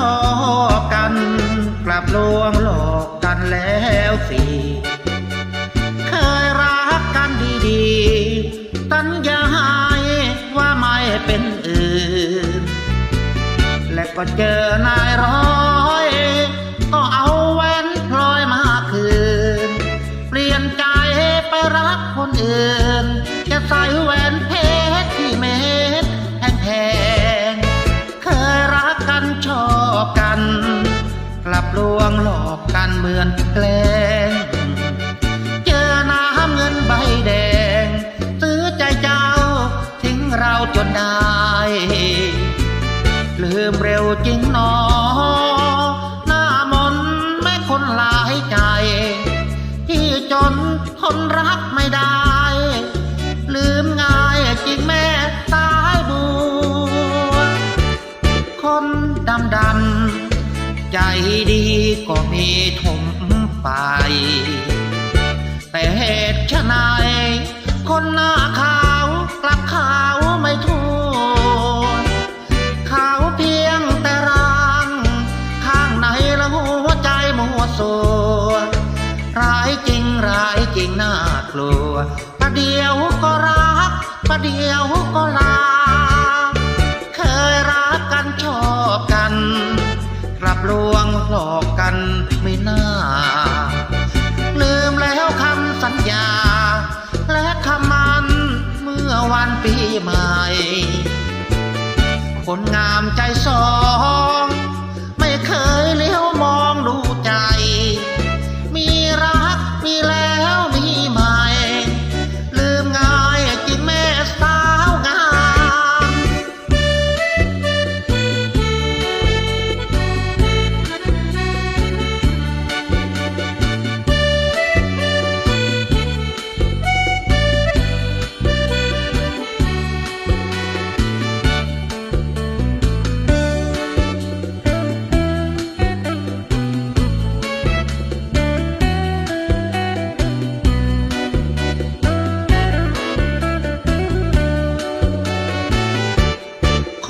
ชอบกัน กลับลวงหลอกกันแล้วสิเคยรักกันดีๆสัญญาให้ว่าไม่เป็นอื่น และก็เจอนายร้อย ก็เอาแหวนพลอยมาคืน เปลี่ยนใจไปรักคนอื่น จะใส่แหวน ลืมเร็วจริงหนอ หน้ามนต์แม่คนหลายใจ ที่จนคนรักไม่ได้ ลืมง่ายจริงแม่สายบัวคนดำดำๆใจดีก็มีถมไป แต่เหตุไฉนายคนหน้าขา เดียวก็ลา เคยรักกันชอบกันกลับลวงหลอกกันไม่น่า ลืมแล้วคำสัญญา และคำมันเมื่อวันปีใหม่ คนงามใจสอ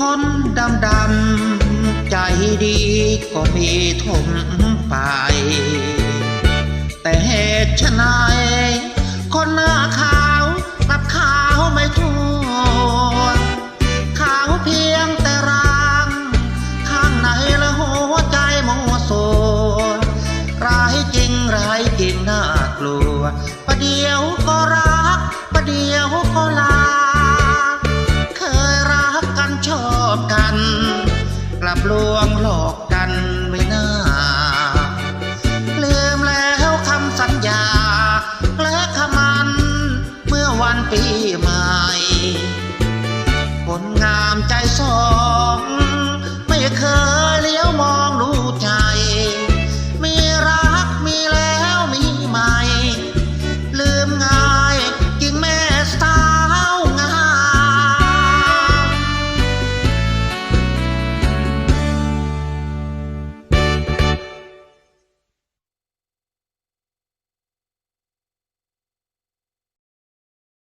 คนดำดำใจดีก็มีถมไป แต่เหตุไฉนคนหน้าขาวกับขาวไม่ทั่วขาวเพียงแต่ร่างข้างในละหัวใจมัวสัวร้ายจริงร้ายจริงน่ากลัวประเดี๋ยวก็รักประเดี๋ยวก็ลา